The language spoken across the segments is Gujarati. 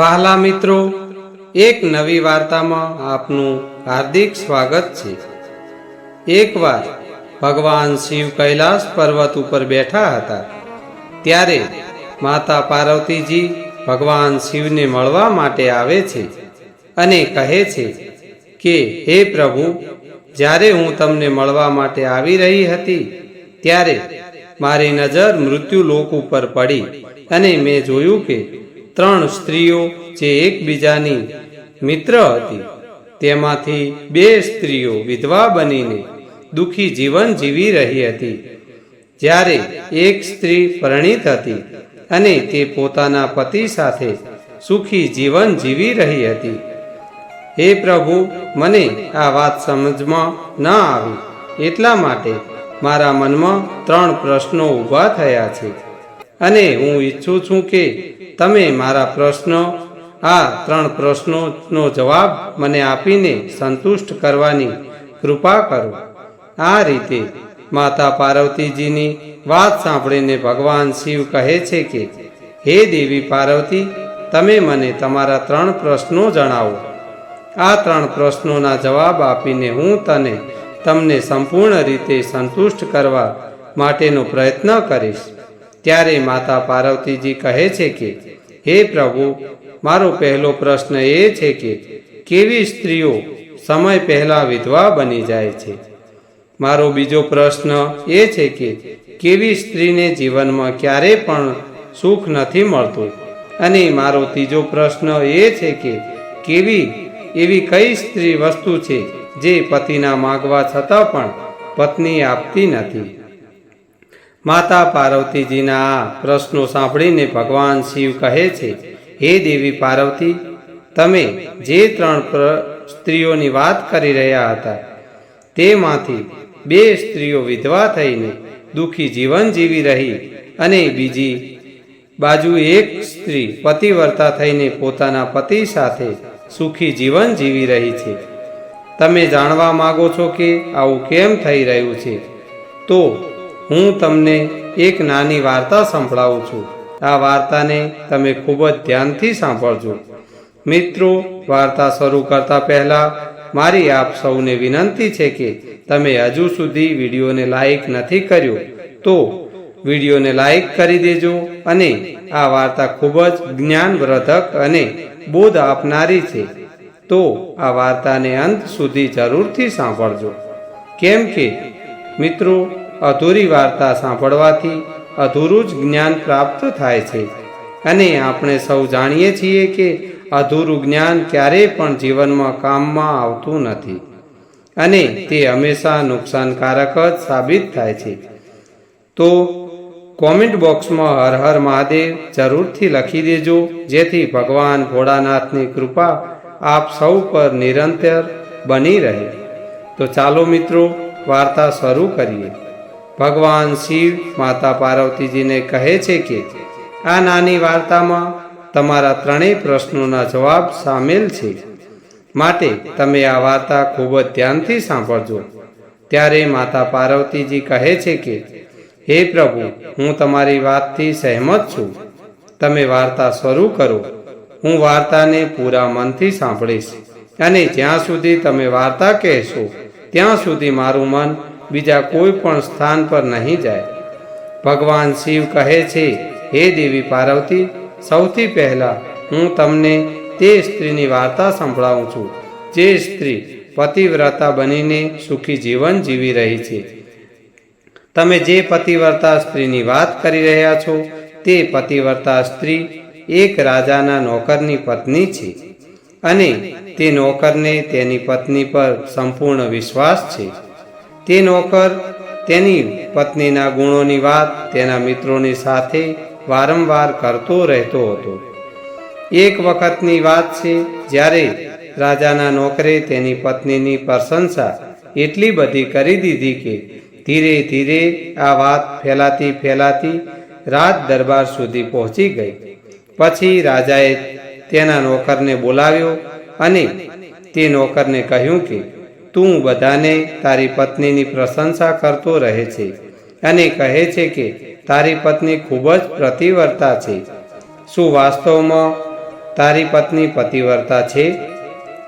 વહાલા મિત્રો, એક નવી વાર્તામાં આપનું હાર્દિક સ્વાગત છે. એકવાર ભગવાન શિવ કૈલાસ પર્વત ઉપર બેઠા હતા. ત્યારે માતા પાર્વતીજી ભગવાન શિવને મળવા માટે આવે છે અને કહે છે કે, હે પ્રભુ, જ્યારે હું તમને મળવા માટે આવી રહી હતી, ત્યારે મારી નજર મૃત્યુ લોક ઉપર પડી અને મેં જોયું કે ત્રણ સ્ત્રીઓ જે એકબીજાની મિત્ર હતી. તેમાંથી બે સ્ત્રીઓ વિધવા બનીને દુઃખી જીવન જીવી રહી હતી. જ્યારે એક સ્ત્રી પરણિત હતી અને તે પોતાના પતિ સાથે સુખી જીવન જીવી રહી હતી. હે પ્રભુ, મને આ વાત સમજમાં ન આવી. એટલા માટે મારા મનમાં ત્રણ પ્રશ્નો ઊભા થયા છે. અને હું ઈચ્છું છું કે તમે મારા પ્રશ્નો, આ ત્રણ પ્રશ્નોનો જવાબ મને આપીને સંતુષ્ટ કરવાની કૃપા કરો. આ રીતે માતા પાર્વતીજીની વાત સાંભળીને ભગવાન શિવ કહે છે કે, હે દેવી પાર્વતી, તમે મને તમારા ત્રણ પ્રશ્નો જણાવો. આ ત્રણ પ્રશ્નોના જવાબ આપીને હું તને તમને સંપૂર્ણ રીતે સંતુષ્ટ કરવા માટેનો પ્રયત્ન કરીશ. ત્યારે માતા પાર્વતીજી કહે છે કે, હે પ્રભુ, મારો પહેલો પ્રશ્ન એ છે કે, કેવી સ્ત્રીઓ સમય પહેલા વિધવા બની જાય છે? મારો બીજો પ્રશ્ન એ છે કે, કેવી સ્ત્રીને જીવનમાં ક્યારે પણ સુખ નથી મળતું? અને મારો ત્રીજો પ્રશ્ન એ છે કે, કેવી એવી કઈ સ્ત્રી વસ્તુ છે જે પતિના માગવા છતાં પણ પત્ની આપતી નથી? માતા પાર્વતીજીના આ પ્રશ્નો સાંભળીને ભગવાન શિવ કહે છે, હે દેવી પાર્વતી, તમે જે ત્રણ સ્ત્રીઓની વાત કરી રહ્યા હતા, તેમાંથી બે સ્ત્રીઓ વિધવા થઈને દુઃખી જીવન જીવી રહી અને બીજી બાજુ એક સ્ત્રી પતિવર્તા થઈને પોતાના પતિ સાથે સુખી જીવન જીવી રહી છે. તમે જાણવા માગો છો કે આવું કેમ થઈ રહ્યું છે? તો હું તમને એક નાની વાર્તા સંભળાવું છું. આ વાર્તાને તમે ખૂબ જ ધ્યાનથી સાંભળજો. મિત્રો, વાર્તા શરૂ કરતા પહેલા મારી આપ સૌને વિનંતી છે કે તમે હજુ સુધી વિડીયોને લાઈક નથી કર્યો, તો વિડીયોને લાઈક કરી દેજો અને આ વાર્તા ખૂબ જ જ્ઞાનવર્ધક અને બોધ આપનારી છે. તો આ વાર્તાને અંત સુધી જરૂરથી સાંભળજો. કેમ કે, મિત્રો અધૂરી વાર્તા સાંભળવાથી અધૂરું જ જ્ઞાન પ્રાપ્ત થાય છે. અને આપણે સૌ જાણીએ છીએ કે અધૂરું જ્ઞાન ક્યારેય પણ જીવનમાં કામમાં આવતું નથી. અને તે હંમેશા નુકસાનકારક જ સાબિત થાય છે. તો કોમેન્ટ બોક્સમાં હર હર મહાદેવ જરૂરથી લખી દેજો, જેથી ભગવાન ભોળાનાથની કૃપા આપ સૌ પર નિરંતર બની રહે. તો ચાલો મિત્રો, વાર્તા શરૂ કરીએ. ભગવાન શિવ માતા પાર્વતીજીને કહે છે કે, આ નાની વાર્તામાં તમારા ત્રણેય પ્રશ્નોના જવાબ સામેલ છે. માટે તમે આ વાર્તા ખૂબ જ ધ્યાનથી સાંભળજો. ત્યારે માતા પાર્વતીજી કહે છે કે, હે પ્રભુ, હું તમારી વાતથી સહેમત છું. તમે વાર્તા શરૂ કરો. હું વાર્તાને પૂરા મનથી સાંભળીશ. અને જ્યાં સુધી તમે વાર્તા કહેશો, ત્યાં સુધી મારું મન બીજા કોઈ પણ સ્થાન પર નહીં જાય. ભગવાન શિવ કહે છે, હે દેવી પાર્વતી, સૌથી પહેલા હું તમને તે સ્ત્રીની વાર્તા સંભળાવું છું. જે સ્ત્રી પતિવ્રતા બનીને સુખી જીવન જીવી રહી છે. તમે જે પતિવ્રતા સ્ત્રીની વાત કરી રહ્યા છો, તે પતિવ્રતા સ્ત્રી એક રાજાના નોકરની પત્ની છે અને તે નોકરને તેની પત્ની પર સંપૂર્ણ વિશ્વાસ છે. તે નોકર, તેની પત્નીના ગુણોની વાત તેના મિત્રોની સાથે વારંવાર કરતો રહેતો હતો. એક વખતની વાત છે, જ્યારે રાજાના નોકરે તેની પત્નીની પ્રશંસા એટલી બધી કરી દીધી કે ધીરે ધીરે આ વાત ફેલાતી ફેલાતી રાજ દરબાર સુધી પહોંચી ગઈ. પછી રાજાએ તેના નોકરને બોલાવ્યો અને તે નોકરને કહ્યું કે તું બધાને તારી પત્નીની પ્રશંસા કરતો રહે છે અને કહે છે કે તારી પત્ની ખૂબ જ પ્રતિવર્તા છે. શું વાસ્તવમાં તારી પત્ની પતિવર્તા છે?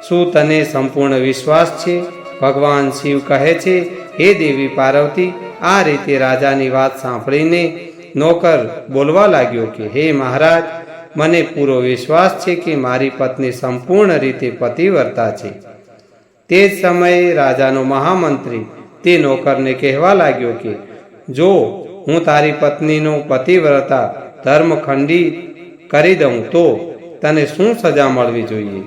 શું તને સંપૂર્ણ વિશ્વાસ છે? ભગવાન શિવ કહે છે, હે દેવી પાર્વતી, આ રીતે રાજાની વાત સાંભળીને નોકર બોલવા લાગ્યો કે, હે મહારાજ, મને પૂરો વિશ્વાસ છે કે મારી પત્ની સંપૂર્ણ રીતે પતિવર્તા છે. તે જ સમયે રાજાનો મહામંત્રી તે નોકરને કહેવા લાગ્યો કે, જો હું તારી પત્નીનો પતિવ્રતા ધર્મ ખંડી કરી દઉં તો તને શું સજા મળવી જોઈએ?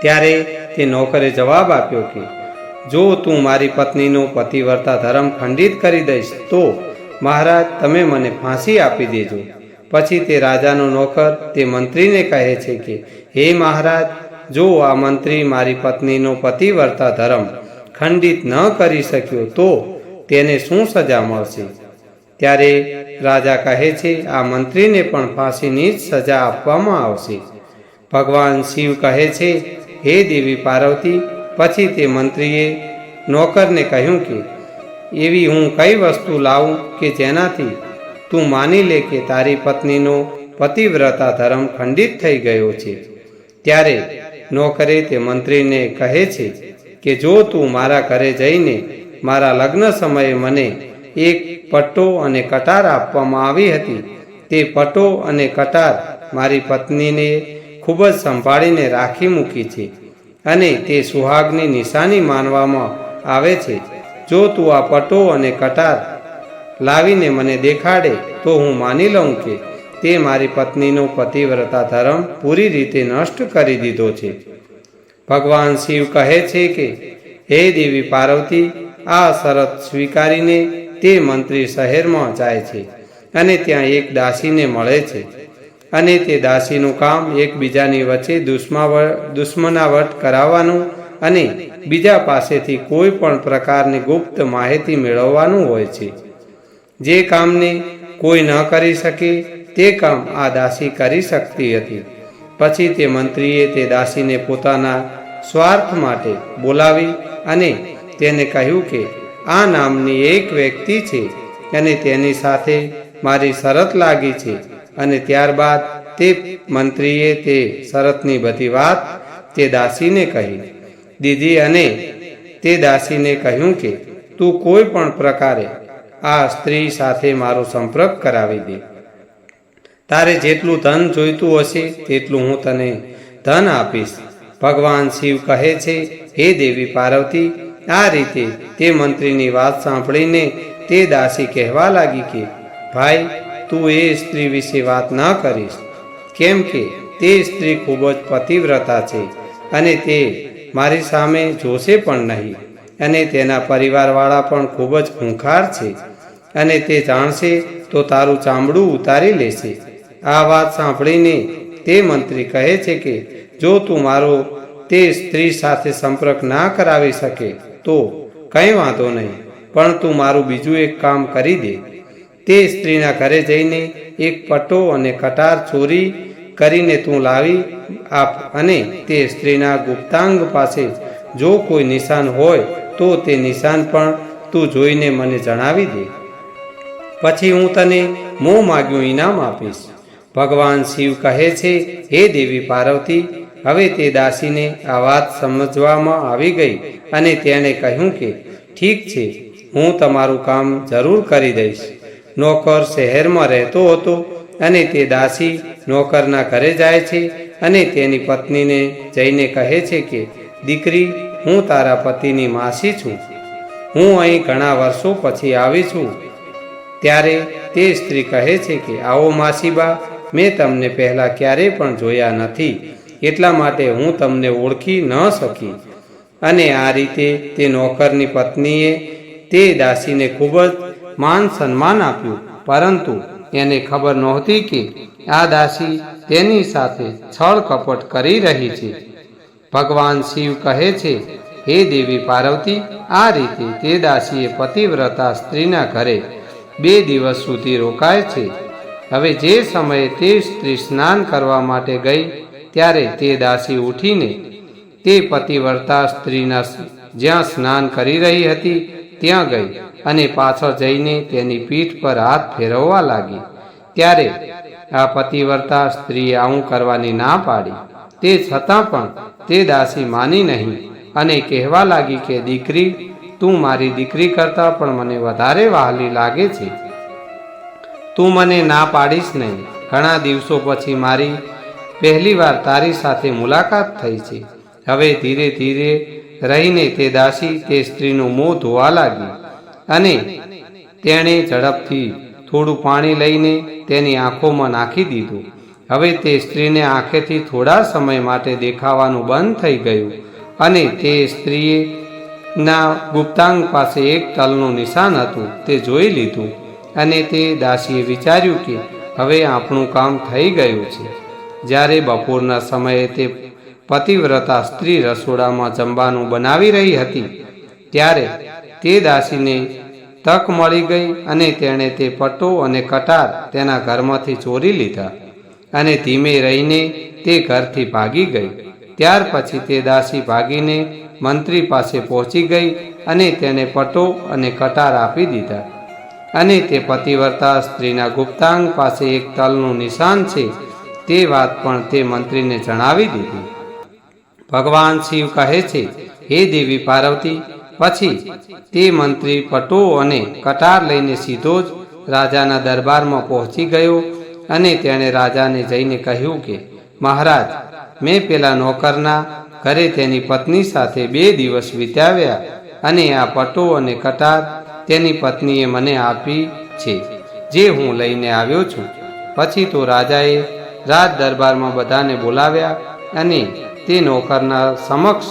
ત્યારે તે નોકરે જવાબ આપ્યો કે, જો તું મારી પત્નીનો પતિવ્રતા ધર્મ ખંડિત કરી દઈશ તો મહારાજ તમે મને ફાંસી આપી દેજો. પછી તે રાજાનો નોકર તે મંત્રીને કહે છે કે, હે મહારાજ જો આ મંત્રી મારી પત્નીનો પતિવ્રતા ધર્મ ખંડિત ન કરી શક્યો તો તેને શું સજા મળશે? ત્યારે રાજા કહે છે, આ મંત્રીને પણ ફાંસીની જ સજા આપવામાં આવશે. ભગવાન શિવ કહે છે, હે દેવી પાર્વતી, પછી તે મંત્રીએ નોકરને કહ્યું કે, એવી હું કઈ વસ્તુ લાવું કે જેનાથી તું માની લે કે તારી પત્નીનો પતિવ્રતા ધર્મ ખંડિત થઈ ગયો છે? ત્યારે નોકરે તે મંત્રીને કહે છે કે જો તું મારા ઘરે જઈને મારા લગ્ન સમયે મને એક પટ્ટો અને કટાર આપવામાં આવી હતી, તે પટ્ટો અને કટાર મારી પત્નીને ખૂબ જ સંભાળીને રાખી મૂકી છે અને તે સુહાગની નિશાની માનવામાં આવે છે. જો તું આ પટ્ટો અને કટાર લાવીને મને દેખાડે તો હું માની લઉં કે તે મારી પત્નીનો પતિવ્રતા ધર્મ પૂરી રીતે નષ્ટ કરી દીધો છે. ભગવાન શિવ કહે છે કે, હે દેવી પાર્વતી, આ શરત સ્વીકારીને તે મંત્રી શહેરમાં જાય છે અને ત્યાં એક દાસીને મળે છે. અને તે દાસીનું કામ એકબીજાની વચ્ચે દુશ્મા દુશ્મનાવટ કરાવવાનું અને બીજા પાસેથી કોઈ પણ પ્રકારની ગુપ્ત માહિતી મેળવવાનું હોય છે. જે કામને કોઈ ન કરી શકે તે કામ આ દાસી કરી શકતી હતી. પછી તે મંત્રીએ તે દાસીને પોતાના સ્વાર્થ માટે બોલાવી અને તેને કહ્યું કે, આ નામની એક વ્યક્તિ છે અને તેની સાથે મારી શરત લાગી છે. અને ત્યારબાદ તે મંત્રીએ તે શરતની બધી વાત તે દાસીને કહી. દીધી અને તે દાસીને કહ્યું કે, તું કોઈ પણ પ્રકારે આ સ્ત્રી સાથે મારો સંપર્ક કરાવી દે. તારે જેટલું ધન જોઈતું હશે તેટલું હું તને ધન આપીશ. ભગવાન શિવ કહે છે, હે દેવી પાર્વતી, આ રીતે તે મંત્રીની વાત સાંભળીને તે દાસી કહેવા લાગી કે, ભાઈ, તું એ સ્ત્રી વિશે વાત ન કરીશ. કેમ કે તે સ્ત્રી ખૂબ જ પતિવ્રતા છે અને તે મારી સામે જોશે પણ નહીં. અને તેના પરિવારવાળા પણ ખૂબ જ ખૂંખાર છે. અને તે જાણશે તો તારું ચામડું ઉતારી લેશે. આ વાત સાંભળીને તે મંત્રી કહે છે કે, જો તું મારો તે સ્ત્રી સાથે સંપર્ક ના કરાવી શકે, તો કંઈ વાંધો નહીં, પણ તું મારું બીજું એક કામ કરી દે. તે સ્ત્રીના ઘરે જઈને એક પટ્ટો અને કટાર ચોરી કરીને તું લાવી આપ અને તે સ્ત્રીના ગુપ્તાંગ પાસે જો કોઈ નિશાન હોય, તો તે નિશાન પણ તું જોઈને મને જણાવી દે. પછી હું તને મોં માગ્યું ઇનામ આપીશ. ભગવાન શિવ કહે છે, હે દેવી પાર્વતી, હવે તે દાસીને આ વાત સમજવામાં આવી ગઈ અને તેણે કહ્યું કે, ઠીક છે, હું તમારું કામ જરૂર કરી દઈશ. નોકર શહેરમાં રહેતો હતો અને તે દાસી નોકરના ઘરે જાય છે અને તેની પત્નીને જઈને કહે છે કે, દીકરી, હું તારા પતિની માસી છું. હું અહીં ઘણા વર્ષો પછી આવી છું. ત્યારે તે સ્ત્રી કહે છે કે, આવો માસીબા મેં તમને પહેલાં ક્યારેય પણ જોયા નથી, એટલા માટે હું તમને ઓળખી ન શકી. અને આ રીતે તે નોકરની પત્નીએ તે દાસીને ખૂબ જ માન સન્માન આપ્યું. પરંતુ એને ખબર નહોતી કે આ દાસી તેની સાથે છળ કપટ કરી રહી છે. ભગવાન શિવ કહે છે, હે દેવી પાર્વતી, આ રીતે તે દાસીએ પતિવ્રતા સ્ત્રીના ઘરે બે દિવસ સુધી રોકાય છે. હવે જે સમયે તે સ્ત્રી સ્નાન કરવા માટે ગઈ, ત્યારે તે દાસી ઉઠીને તે પતિવર્તા સ્ત્રીના જ્યાં સ્નાન કરી રહી હતી, ત્યાં ગઈ અને પાછળ જઈને તેની પીઠ પર હાથ ફેરવવા લાગી. ત્યારે આ પતિવર્તા સ્ત્રીએ આવું કરવાની ના પાડી. તે છતાં પણ તે દાસી માની નહીં અને કહેવા લાગી કે, દીકરી, તું મારી દીકરી કરતાં પણ મને વધારે વહાલી લાગે છે. તું મને ના પાડીશ નહીં. ઘણા દિવસો પછી મારી પહેલીવાર તારી સાથે મુલાકાત થઈ છે. હવે ધીરે ધીરે રહીને તે દાસી તે સ્ત્રીનું મોં ધોવા લાગી અને તેણે ઝડપથી થોડું પાણી લઈને તેની આંખોમાં નાખી દીધું. હવે તે સ્ત્રીને આંખેથી થોડા સમય માટે દેખાવાનું બંધ થઈ ગયું અને તે સ્ત્રીએ ના ગુપ્તાંગ પાસે એક તલનું નિશાન હતું તે જોઈ લીધું. અને તે દાસીએ વિચાર્યું કે હવે આપણું કામ થઈ ગયું છે. જ્યારે બપોરના સમયે તે પતિવ્રતા સ્ત્રી રસોડામાં જમવાનું બનાવી રહી હતી, ત્યારે તે દાસીને તક મળી ગઈ અને તેણે તે પટ્ટો અને કટાર તેના ઘરમાંથી ચોરી લીધા અને ધીમે રહીને તે ઘરથી ભાગી ગઈ. ત્યાર પછી તે દાસી ભાગીને મંત્રી પાસે પહોંચી ગઈ અને તેને પટ્ટો અને કટાર આપી દીધા. અને તે પતિવર્તા સ્ત્રીના ગુપ્તાંગ પાસે એક તલનું નિશાન છે, તે વાત પણ તે મંત્રીને જણાવી દીધી. ભગવાન શિવ કહે છે, હે દેવી પાર્વતી, પછી તે મંત્રી પટો અને કટાર લઈને સીધો જ રાજાના દરબારમાં પહોંચી ગયો અને તેણે રાજાને જઈને કહ્યું કે, મહારાજ, મેં પેલા નોકરના ઘરે તેની પત્ની સાથે બે દિવસ વિતાવ્યા અને આ પટો અને કટાર તેની પત્નીએ મને આપી છે. જે હું લઈને આવ્યો છું. પછી તો રાજાએ રાજ દરબારમાં બધાને બોલાવ્યા અને તે નોકરના સમક્ષ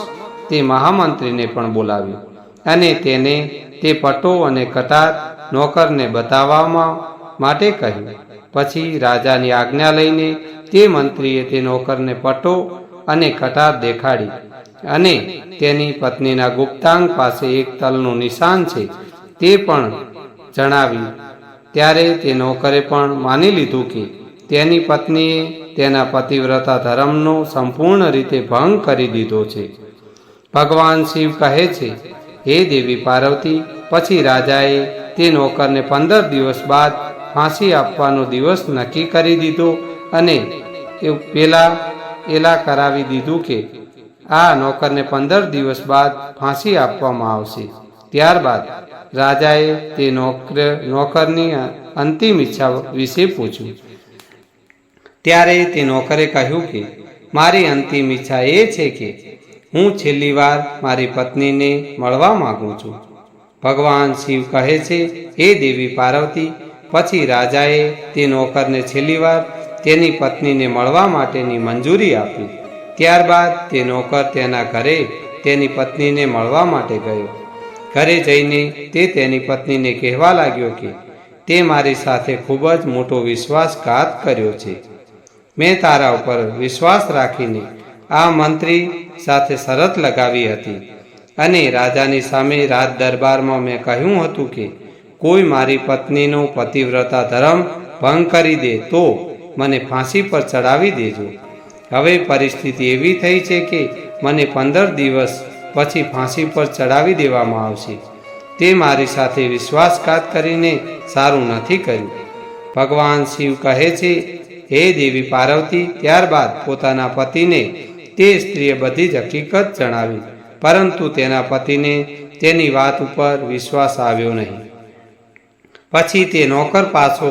તે મહામંત્રીને પણ બોલાવ્યો અને તેને તે પટ્ટો અને કટાર નોકરને બતાવવામાં માટે કહ્યું. પછી રાજાની આજ્ઞા લઈને તે મંત્રીએ તે નોકરને પટ્ટો અને કટાર દેખાડી અને તેની પત્નીના ગુપ્તાંગ પાસે એક તલનું નિશાન છે. તે પણ જણાવી ત્યારે તે નોકરે પણ માની લીધું કે તેની પત્નીએ તેના પતિવ્રતા ધર્મનો સંપૂર્ણ રીતે ભંગ કરી દીધો છે. ભગવાન શિવ કહે છે, હે દેવી પાર્વતી, પછી રાજાએ તે નોકરને પંદર દિવસ બાદ ફાંસી આપવાનો દિવસ નક્કી કરી દીધો અને એ પેલા એલા કરાવી દીધું કે આ નોકરને પંદર દિવસ બાદ ફાંસી આપવામાં આવશે. ત્યારબાદ રાજાએ તે નોકર, નોકરની અંતિમ ઈચ્છા વિશે પૂછ્યું. ત્યારે તે નોકરે કહ્યું કે, મારી અંતિમ ઈચ્છા એ છે કે હું છેલ્લી વાર મારી પત્નીને મળવા માંગુ છું. ભગવાન શિવ કહે છે એ દેવી પાર્વતી, પછી રાજાએ તે નોકરને છેલ્લી વાર તેની પત્નીને મળવા માટેની મંજૂરી આપી. ત્યારબાદ તે નોકર તેના ઘરે તેની પત્નીને મળવા માટે ગયો. ઘરે જઈને તે તેની પત્નીને કહેવા લાગ્યો કે, તે મારી સાથે ખૂબ જ મોટો વિશ્વાસઘાત કર્યો છે. મેં તારા ઉપર વિશ્વાસ રાખીને આ મંત્રી સાથે શરત લગાવી હતી. અને રાજાની સામે રાજ દરબારમાં મેં કહ્યું હતું કે, કોઈ મારી પત્નીનો પતિવ્રતા ધર્મ ભંગ કરી દે તો મને ફાંસી પર ચડાવી દેજો. હવે પરિસ્થિતિ એવી થઈ છે કે મને પંદર દિવસ પછી ફાંસી પર ચડાવી દેવામાં આવશે. તે મારી સાથે વિશ્વાસઘાત કરીને સારું નથી કર્યું. ભગવાન શિવ કહે છે, હે દેવી પાર્વતી, ત્યારબાદ પોતાના પતિને તે સ્ત્રીએ બધી જ હકીકત જણાવી, પરંતુ તેના પતિને તેની વાત ઉપર વિશ્વાસ આવ્યો નહીં. પછી તે નોકર પાછો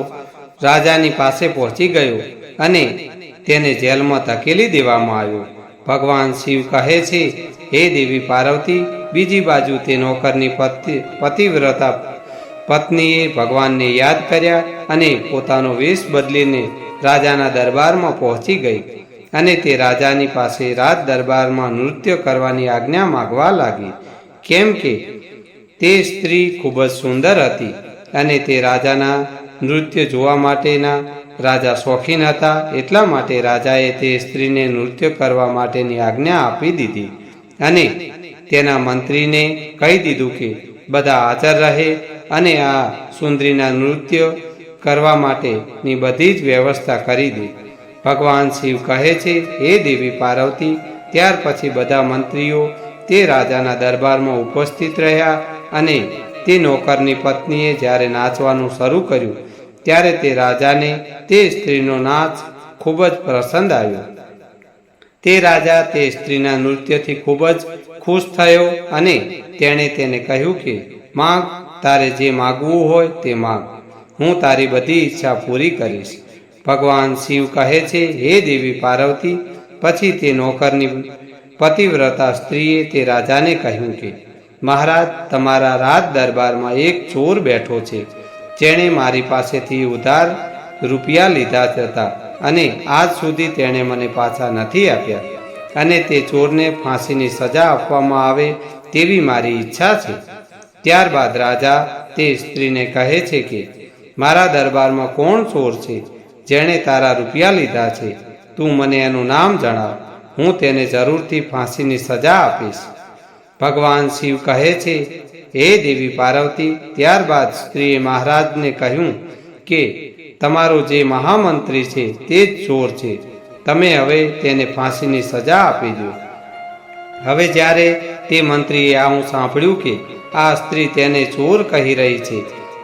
રાજાની પાસે પહોંચી ગયો અને તેને જેલમાં ધકેલી દેવામાં આવ્યો. ભગવાન શિવ કહે છે, હે દેવી પાર્વતી, બીજી બાજુ તે નોકરની પતિ, પતિવ્રતા પત્નીએ ભગવાનને યાદ કર્યા અને પોતાનો વેશ બદલીને રાજાના દરબારમાં પહોંચી ગઈ અને તે રાજાની પાસે રાજ દરબારમાં નૃત્ય કરવાની આજ્ઞા માગવા લાગી. કેમ કે તે સ્ત્રી ખૂબ જ સુંદર હતી અને તે રાજાના નૃત્ય જોવા માટેના રાજા શોખીન હતા. એટલા માટે રાજાએ તે સ્ત્રીને નૃત્ય કરવા માટેની આજ્ઞા આપી દીધી અને તેના મંત્રીને કહી દીધું કે, બધા હાજર રહે અને આ સુંદરીના નૃત્ય કરવા માટેની બધી જ વ્યવસ્થા કરી દે. ભગવાન શિવ કહે છે, હે દેવી પાર્વતી, ત્યાર પછી બધા મંત્રીઓ તે રાજાના દરબારમાં ઉપસ્થિત રહ્યા અને તે નોકરની પત્નીએ જ્યારે નાચવાનું શરૂ કર્યું, ત્યારે તે રાજાને તે સ્ત્રીનો નાચ ખૂબ જ પસંદ આવ્યો. તે રાજા તે સ્ત્રીના નૃત્યથી ખૂબ જ ખુશ થયો અને તેણે તેને કહ્યું કે, માગ, તારે જે માગવું હોય તે માગ. હું તારી બધી ઈચ્છા પૂરી કરીશ. ભગવાન શિવ કહે છે, હે દેવી પાર્વતી, પછી તે નોકરની પતિવ્રતા સ્ત્રીએ તે રાજાને કહ્યું કે, મહારાજ, તમારા રાજ દરબારમાં એક ચોર બેઠો છે. જેણે મારી પાસેથી ઉધાર રૂપિયા લીધા હતા અને આજ સુધી તેણે મને પાછા નથી આપ્યા. અને તે ચોરને ફાંસીની સજા આપવામાં આવે તેવી મારી ઈચ્છા છે. ત્યારબાદ રાજા તે સ્ત્રીને કહે છે કે, મારા દરબારમાં કોણ ચોર છે? જેણે તારા રૂપિયા લીધા છે. તું મને એનું નામ જણાવ. હું તેને જરૂરથી ફાંસીની સજા આપીશ. ભગવાન શિવ કહે છે, હે દેવી પાર્વતી, ત્યારબાદ સ્ત્રીએ મહારાજને કહ્યું કે તમારો જે મહામંત્રી છે તે જ ચોર છે. તમે હવે તેને ફાંસીની સજા આપી દો. હવે જ્યારે તે મંત્રીએ આવું સાંભળ્યું કે આ સ્ત્રી તેને ચોર કહી રહી છે,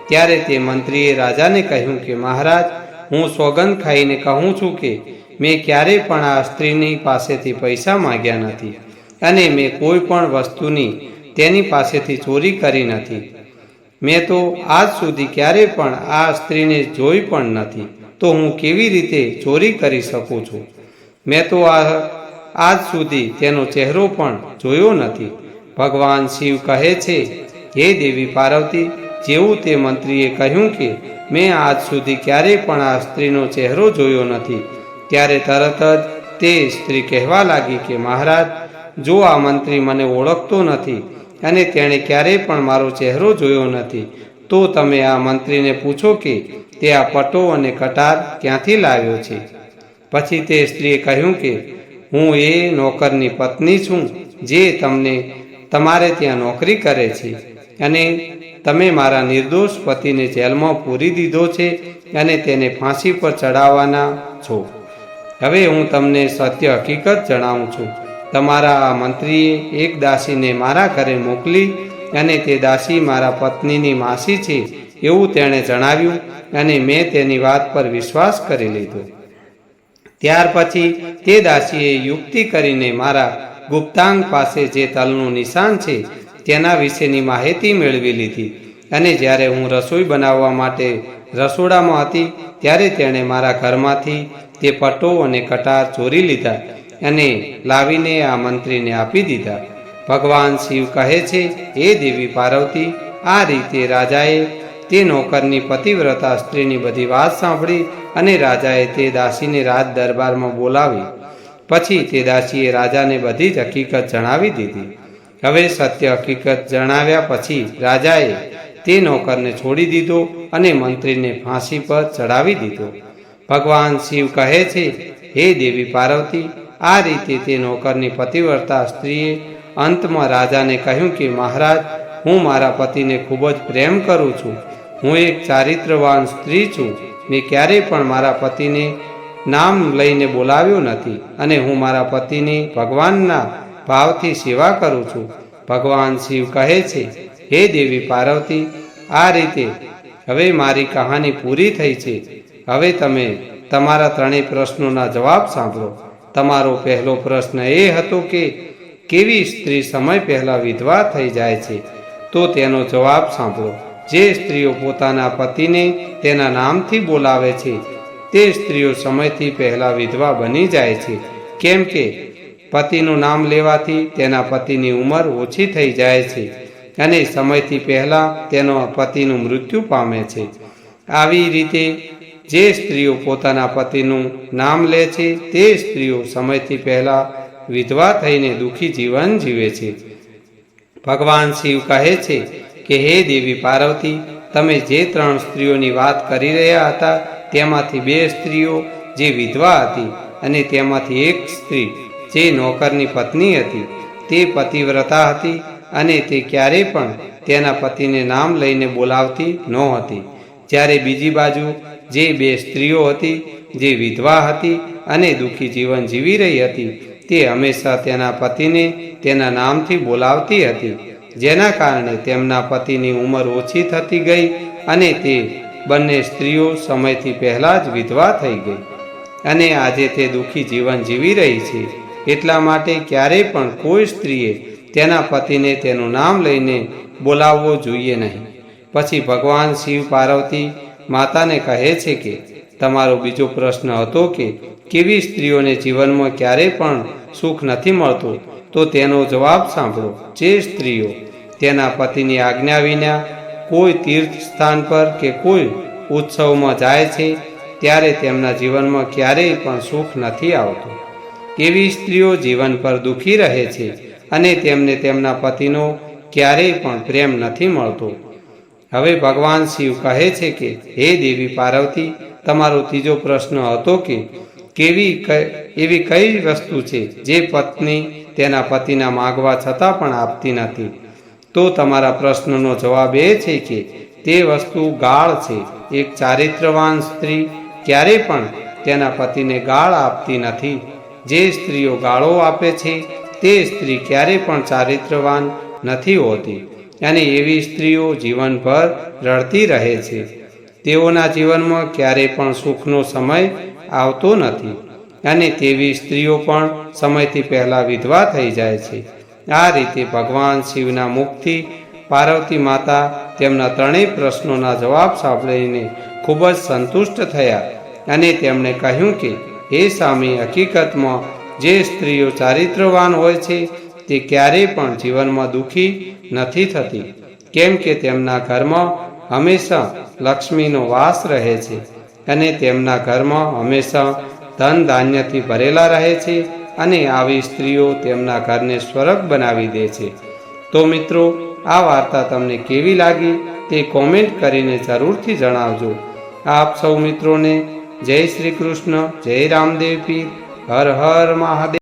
ત્યારે તે મંત્રીએ રાજાને કહ્યું કે, મહારાજ, હું સોગંદ ખાઈને કહું છું કે, મેં ક્યારેય પણ આ સ્ત્રીની પાસેથી પૈસા માંગ્યા નથી અને મેં કોઈ પણ વસ્તુની તેની પાસેથી ચોરી કરી નથી. મેં તો આજ સુધી ક્યારેય પણ આ સ્ત્રીને જોઈ પણ નથી. તો હું કેવી રીતે ચોરી કરી શકું છું? મેં તો આ, આજ સુધી તેનો ચહેરો પણ જોયો નથી. ભગવાન શિવ કહે છે, હે દેવી પાર્વતી, જેવું તે મંત્રીએ કહ્યું કે, મેં આજ સુધી ક્યારેય પણ આ સ્ત્રીનો ચહેરો જોયો નથી. ત્યારે તરત જ તે સ્ત્રી કહેવા લાગી કે, મહારાજ, જો આ મંત્રી મને ઓળખતો નથી અને તેણે ક્યારેય પણ મારો ચહેરો જોયો નથી. તો તમે આ મંત્રીને પૂછો કે તે આ પટો અને કટાર ક્યાંથી લાવ્યો છે? પછી તે સ્ત્રીએ કહ્યું કે, હું એ નોકરની પત્ની છું જે તમને, તમારે ત્યાં નોકરી કરે છે અને તમે મારા નિર્દોષ પતિને જેલમાં પૂરી દીધો છે અને તેને ફાંસી પર ચડાવવાના છો. હવે હું તમને સત્ય હકીકત જણાવું છું. તમારા મંત્રીએ એક દાસીને મારા ઘરે મોકલી અને તે દાસી મારા પત્નીની માસી છે એવું તેણે જણાવ્યું અને મેં તેની વાત પર વિશ્વાસ કરી લીધો. ત્યાર પછી તે દાસીએ યુક્તિ કરીને મારા ગુપ્તાંગ પાસે જે તલનું નિશાન છે તેના વિશેની માહિતી મેળવી લીધી અને જ્યારે હું રસોઈ બનાવવા માટે રસોડામાં હતી ત્યારે તેણે મારા ઘરમાંથી તે પટો અને કટાર ચોરી લીધા અને લાવીને આ મંત્રીને આપી દીધા. ભગવાન શિવ કહે છે, હે દેવી પાર્વતી, આ રીતે રાજાએ તે નોકરની પતિવ્રતા સ્ત્રીની બધી વાત સાંભળી અને રાજાએ તે દાસીને રાજ દરબારમાં બોલાવી. પછી તે દાસીએ રાજાને બધી જ હકીકત જણાવી દીધી. હવે સત્ય હકીકત જણાવ્યા પછી રાજાએ તે નોકરને છોડી દીધો અને મંત્રીને ફાંસી પર ચડાવી દીધો. ભગવાન શિવ કહે છે, હે દેવી પાર્વતી આ રીતે તે નોકરની પતિવ્રતા સ્ત્રીએ અંતમાં રાજાને કહ્યું કે, મહારાજ, હું મારા પતિને ખૂબ જ પ્રેમ કરું છું. હું એક ચારિત્રવાન સ્ત્રી છું. મેં ક્યારેય પણ મારા પતિને નામ લઈને બોલાવ્યો નથી અને હું મારા પતિની ભગવાનના ભાવથી સેવા કરું છું. ભગવાન શિવ કહે છે, હે દેવી પાર્વતી, આ રીતે હવે મારી કહાની પૂરી થઈ છે. હવે તમે તમારા ત્રણેય પ્રશ્નોના જવાબ સાંભળો. તમારો પહેલો પ્રશ્ન એ હતો કે કેવી સ્ત્રી સમય પહેલાં વિધવા થઈ જાય છે? તો તેનો જવાબ સાંભળો. જે સ્ત્રીઓ પોતાના પતિને તેના નામથી બોલાવે છે, તે સ્ત્રીઓ સમયથી પહેલાં વિધવા બની જાય છે. કેમ કે પતિનું નામ લેવાથી તેના પતિની ઉંમર ઓછી થઈ જાય છે અને સમયથી પહેલાં તેનો પતિનું મૃત્યુ પામે છે. આવી રીતે જે સ્ત્રીઓ પોતાના પતિનું નામ લે છે, તે સ્ત્રીઓ સમયથી પહેલાં વિધવા થઈને દુઃખી જીવન જીવે છે. ભગવાન શિવ કહે છે કે, હે દેવી પાર્વતી, તમે જે ત્રણ સ્ત્રીઓની વાત કરી રહ્યા હતા, તેમાંથી બે સ્ત્રીઓ જે વિધવા હતી અને તેમાંથી એક સ્ત્રી જે નોકરની પત્ની હતી, તે પતિવ્રતા હતી અને તે ક્યારેય પણ તેના પતિને નામ લઈને બોલાવતી નહોતી. જ્યારે બીજી બાજુ જે બે સ્ત્રીઓ હતી, જે વિધવા હતી અને દુઃખી જીવન જીવી રહી હતી, તે હંમેશા તેના પતિને તેના નામથી બોલાવતી હતી, જેના કારણે તેમના પતિની ઉંમર ઓછી થતી ગઈ અને તે બંને સ્ત્રીઓ સમયથી પહેલાં જ વિધવા થઈ ગઈ. અને આજે તે દુઃખી જીવન જીવી રહી છે, એટલા માટે ક્યારેય પણ કોઈ સ્ત્રીએ તેના પતિને તેનું નામ લઈને બોલાવવો જોઈએ નહીં. પછી ભગવાન શિવ પાર્વતી માતાને કહે છે કે, તમારો બીજો પ્રશ્ન હતો કે, કેવી સ્ત્રીઓને જીવનમાં ક્યારેય પણ સુખ નથી મળતું? તો તેનો જવાબ સાંભળો. જે સ્ત્રીઓ તેના પતિની આજ્ઞા વિના કોઈ તીર્થ સ્થાન પર કે કોઈ ઉત્સવમાં જાય છે, ત્યારે તેમના જીવનમાં ક્યારેય પણ સુખ નથી આવતું. એવી સ્ત્રીઓ જીવન પર દુઃખી રહે છે અને તેમને તેમના પતિનો ક્યારેય પણ પ્રેમ નથી મળતો. હવે ભગવાન શિવ કહે છે કે, હે દેવી પાર્વતી, તમારો ત્રીજો પ્રશ્ન હતો કે, કેવી એવી કઈ વસ્તુ છે જે પત્ની તેના પતિના માગવા છતાં પણ આપતી નથી? તો તમારા પ્રશ્નનો જવાબ એ છે કે, તે વસ્તુ ગાળ છે. એક ચારિત્રવાન સ્ત્રી ક્યારે પણ તેના પતિને ગાળ આપતી નથી. જે સ્ત્રીઓ ગાળો આપે છે, તે સ્ત્રી ક્યારેય પણ ચારિત્રવાન નથી હોતી. અને એવી સ્ત્રીઓ જીવનભર રડતી રહે છે. તેઓના જીવનમાં ક્યારેય પણ સુખનો સમય આવતો નથી અને તેવી સ્ત્રીઓ પણ સમયથી પહેલાં વિધવા થઈ જાય છે. આ રીતે ભગવાન શિવના મુખથી પાર્વતી માતા તેમના ત્રણેય પ્રશ્નોના જવાબ સાંભળીને ખૂબ જ સંતુષ્ટ થયા અને તેમણે કહ્યું કે, હે સ્વામી, હકીકતમાં જે સ્ત્રીઓ ચારિત્રવાન હોય છે તે ક્યારેય પણ જીવનમાં દુઃખી નથી થતી, કેમ કે તેમના ઘરમાં હંમેશા લક્ષ્મીનો વાસ રહે છે અને તેમના ઘરમાં હંમેશા ધન ધાન્યથી ભરેલા રહે છે અને આવી સ્ત્રીઓ તેમના ઘરને સ્વર્ગ બનાવી દે છે. તો મિત્રો, આ વાર્તા તમને કેવી લાગી તે કોમેન્ટ કરીને જરૂરથી જણાવજો. આપ સૌ મિત્રોને જય શ્રી કૃષ્ણ, જય રામદેવ પીર, હર હર મહાદેવ.